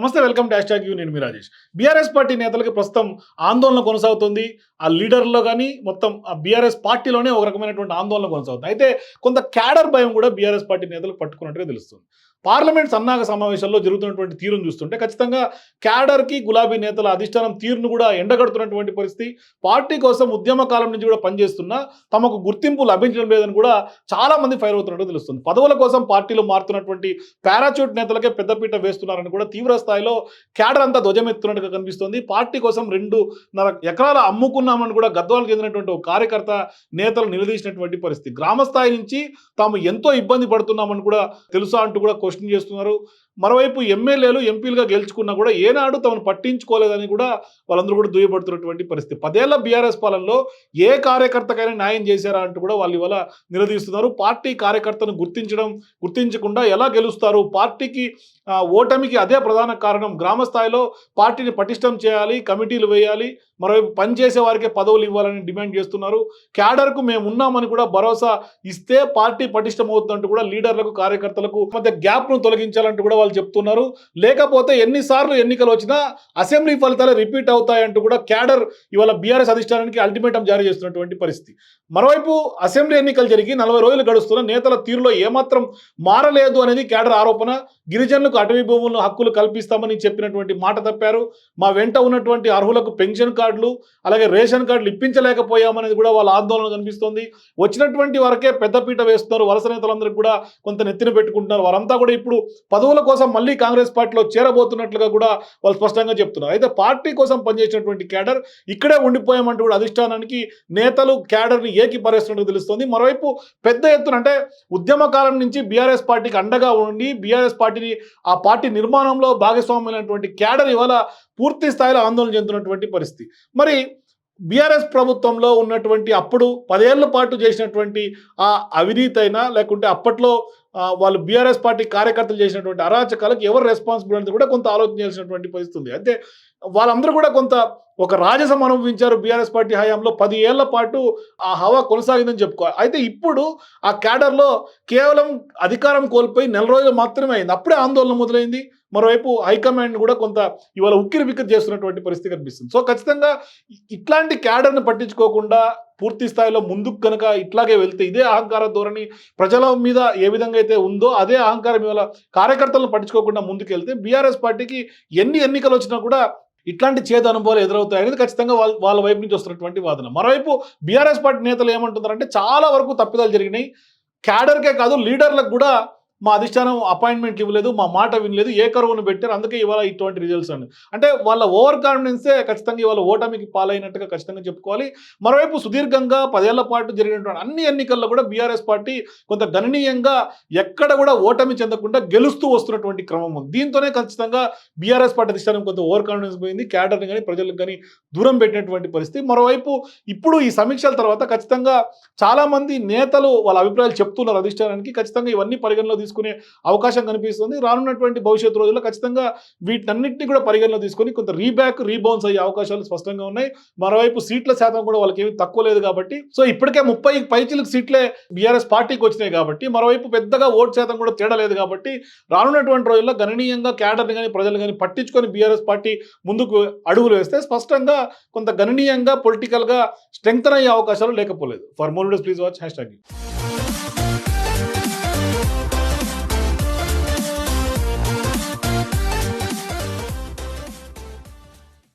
నమస్తే welcome dash hash you. నేను మీ రాజేష్. బీఆర్ఎస్ పార్టీ నేతలకి ప్రస్తుతం ఆందోళన కొనసాగుతుంది. ఆ లీడర్లో కానీ మొత్తం ఆ బీఆర్ఎస్ పార్టీలోనే ఒక రకమైనటువంటి ఆందోళన కొనసాగుతుంది. అయితే కొంత క్యాడర్ భయం కూడా బీఆర్ఎస్ పార్టీ నేతలకు పట్టుకున్నట్టుగా తెలుస్తుంది. పార్లమెంట్ సన్నాహక సమావేశాల్లో జరుగుతున్నటువంటి తీరును చూస్తుంటే ఖచ్చితంగా క్యాడర్కి గులాబీ నేతల అధిష్టానం తీరును కూడా ఎండగడుతున్నటువంటి పరిస్థితి. పార్టీ కోసం ఉద్యమ కాలం నుంచి కూడా పనిచేస్తున్నా తమకు గుర్తింపు లభించడం లేదని కూడా చాలా మంది ఫైర్ అవుతున్నట్టు తెలుస్తుంది. పదవుల కోసం పార్టీలో మారుతున్నటువంటి పారాచూట్ నేతలకే పెద్దపీట వేస్తున్నారని కూడా తీవ్ర స్థాయిలో క్యాడర్ అంతా ధ్వజమెత్తున్నట్టుగా కనిపిస్తోంది. పార్టీ కోసం రెండున్నర ఎకరాల అమ్ముకున్నామని కూడా గద్వాలు చెందినటువంటి ఒక కార్యకర్త నేతలు నిలదీసినటువంటి పరిస్థితి. గ్రామ స్థాయి నుంచి తాము ఎంతో ఇబ్బంది పడుతున్నామని కూడా తెలుసా అంటూ కూడా క్వశ్చన్ చేస్తున్నారు. మరోవైపు ఎమ్మెల్యేలు ఎంపీలుగా గెలుచుకున్నా కూడా ఏనాడు తమను పట్టించుకోలేదని కూడా వాళ్ళందరూ కూడా దుయ్యబడుతున్నటువంటి పరిస్థితి. పదేళ్ళ బీఆర్ఎస్ పాలనలో ఏ కార్యకర్తకైనా న్యాయం చేశారా అంటూ కూడా వాళ్ళు ఇవాళ నిలదీస్తున్నారు. పార్టీ కార్యకర్తను గుర్తించడం గుర్తించకుండా ఎలా గెలుస్తారు? పార్టీకి ఓటమికి అదే ప్రధాన కారణం గ్రామ స్థాయిలో పార్టీని పటిష్టం చేయాలి కమిటీలు వేయాలి మరోవైపు పనిచేసే వారికే పదవులు ఇవ్వాలని డిమాండ్ చేస్తున్నారు. క్యాడర్కు మేము ఉన్నామని కూడా భరోసా ఇస్తే పార్టీ పటిష్టం అవుతుందంటూ కూడా లీడర్లకు కార్యకర్తలకు మధ్య గ్యాప్ను తొలగించాలంటూ కూడా వాళ్ళు చెప్తున్నారు. లేకపోతే ఎన్నిసార్లు ఎన్నికలు వచ్చినా అసెంబ్లీ ఫలితాలు రిపీట్ అవుతాయంటూ కూడా క్యాడర్ ఇవాళ బీఆర్ఎస్ అధిష్టానానికి అల్టిమేటం జారీ చేస్తున్నటువంటి పరిస్థితి. మరోవైపు అసెంబ్లీ ఎన్నికలు జరిగి నలభై రోజులు గడుస్తున్న నేతల తీరులో ఏమాత్రం మారలేదు అనేది క్యాడర్ ఆరోపణ. గిరిజనులకు అటవీ భూములను హక్కులు కల్పిస్తామని చెప్పినటువంటి మాట తప్పారు. మా వెంట ఉన్నటువంటి అర్హులకు పెన్షన్ కార్డులు అలాగే రేషన్ కార్డులు ఇప్పించలేకపోయామనేది కూడా వాళ్ళ ఆందోళన కనిపిస్తోంది. వచ్చినటువంటి వరకే పెద్దపీట వేస్తున్నారు వలస నేతలందరికీ కూడా కొంత నెత్తిన పెట్టుకుంటున్నారు. వారంతా కూడా ఇప్పుడు పదవుల కోసం మళ్ళీ కాంగ్రెస్ పార్టీలో చేరబోతున్నట్లుగా కూడా వాళ్ళు స్పష్టంగా చెప్తున్నారు. అయితే పార్టీ కోసం పనిచేసినటువంటి క్యాడర్ ఇక్కడే ఉండిపోయామంటూ కూడా అధిష్టానానికి నేతలు క్యాడర్ని ఏకి పరేస్తున్నట్టు తెలుస్తుంది. మరోవైపు పెద్ద ఎత్తున అంటే ఉద్యమ కాలం నుంచి బీఆర్ఎస్ పార్టీకి అండగా ఉండి బీఆర్ఎస్ పార్టీని ఆ పార్టీ నిర్మాణంలో భాగస్వామ్యమైనటువంటి క్యాడర్ ఇవాళ పూర్తి స్థాయిలో ఆందోళన చెందుతున్నటువంటి పరిస్థితి. మరి బీఆర్ఎస్ ప్రభుత్వంలో ఉన్నటువంటి అప్పుడు పదేళ్ళ పాటు చేసినటువంటి ఆ అవినీతి అయినా లేకుంటే అప్పట్లో వాళ్ళు బీఆర్ఎస్ పార్టీ కార్యకర్తలు చేసినటువంటి అరాచకాలకు ఎవరు రెస్పాన్సిబుల్ అనేది కూడా కొంత ఆలోచన చేసినటువంటి పరిస్థితుంది అయితే వాళ్ళందరూ కూడా కొంత ఒక రాజసం అనుభవించారు బీఆర్ఎస్ పార్టీ హయాంలో పది ఏళ్ళ పాటు ఆ హవా కొనసాగిందని చెప్పుకోవాలి. అయితే ఇప్పుడు ఆ క్యాడర్లో కేవలం అధికారం కోల్పోయి నెల రోజులు మాత్రమే అయింది. అప్పుడే ఆందోళన మొదలైంది. మరోవైపు హైకమాండ్ కూడా కొంత ఇవాళ ఉక్కిరి బిక్కిరి చేస్తున్నటువంటి పరిస్థితి కనిపిస్తుంది. సో ఖచ్చితంగా ఇట్లాంటి క్యాడర్ని పట్టించుకోకుండా పూర్తి స్థాయిలో ముందుకు కనుక ఇట్లాగే వెళ్తే ఇదే అహంకార ధోరణి ప్రజల మీద ఏ విధంగా అయితే ఉందో అదే అహంకారం ఇవాళ కార్యకర్తలను పట్టించుకోకుండా ముందుకు వెళ్తే బీఆర్ఎస్ పార్టీకి ఎన్ని ఎన్నికలు వచ్చినా కూడా ఇట్లాంటి చేదు అనుభవాలు ఎదురవుతాయి అనేది ఖచ్చితంగా వాళ్ళ వాళ్ళ వైపు నుంచి వస్తున్నటువంటి వాదన. మరోవైపు బీఆర్ఎస్ పార్టీ నేతలు ఏమంటున్నారంటే చాలా వరకు తప్పిదాలు జరిగినాయి. క్యాడర్కే కాదు లీడర్లకు కూడా మా అధిష్టానం అపాయింట్మెంట్లు ఇవ్వలేదు మా మాట వినలేదు ఏ కరువును పెట్టారు అందుకే ఇవాళ ఇటువంటి రిజల్ట్స్ అండి. అంటే వాళ్ళ ఓవర్ కాన్ఫిడెన్సే ఖచ్చితంగా ఇవాళ ఓటమికి పాలైనట్టుగా ఖచ్చితంగా చెప్పుకోవాలి. మరోవైపు సుదీర్ఘంగా పదేళ్ళ పాటు జరిగినటువంటి అన్ని ఎన్నికల్లో కూడా బీఆర్ఎస్ పార్టీ కొంత గణనీయంగా ఎక్కడ కూడా ఓటమి చెందకుండా గెలుస్తూ వస్తున్నటువంటి క్రమం ఉంది. దీంతోనే ఖచ్చితంగా బీఆర్ఎస్ పార్టీ అధిష్టానం కొంత ఓవర్ కాన్ఫిడెన్స్ పోయింది క్యాడర్ని కానీ ప్రజలకు కానీ దూరం పెట్టినటువంటి పరిస్థితి. మరోవైపు ఇప్పుడు ఈ సమీక్షల తర్వాత ఖచ్చితంగా చాలామంది నేతలు వాళ్ళ అభిప్రాయాలు చెప్తున్నారు అధిష్టానానికి. ఖచ్చితంగా ఇవన్నీ పరిగణలో తీసుకునే అవకాశం కనిపిస్తుంది. రానున్నటువంటి భవిష్యత్తు రోజుల్లో ఖచ్చితంగా వీటన్నిటిని కూడా పరిగణలో తీసుకొని కొంత రీబ్యాక్ రీబౌన్స్ అయ్యే అవకాశాలు స్పష్టంగా ఉన్నాయి. మరోవైపు సీట్ల శాతం కూడా వాళ్ళకి ఏమీ తక్కువ లేదు కాబట్టి సో ఇప్పటికే ముప్పై పైచిలకు సీట్లే బీఆర్ఎస్ పార్టీకి వచ్చినాయి కాబట్టి మరోవైపు పెద్దగా ఓటు శాతం కూడా తేడా లేదు కాబట్టి రానున్నటువంటి రోజుల్లో గణనీయంగా క్యాడర్ని కానీ ప్రజలు కానీ పట్టించుకొని బీఆర్ఎస్ పార్టీ ముందుకు అడుగులు వేస్తే స్పష్టంగా కొంత గణనీయంగా పొలిటికల్గా స్ట్రెంగ్తన్ అయ్యే అవకాశాలు లేకపోలేదు. For more days please watch hash tag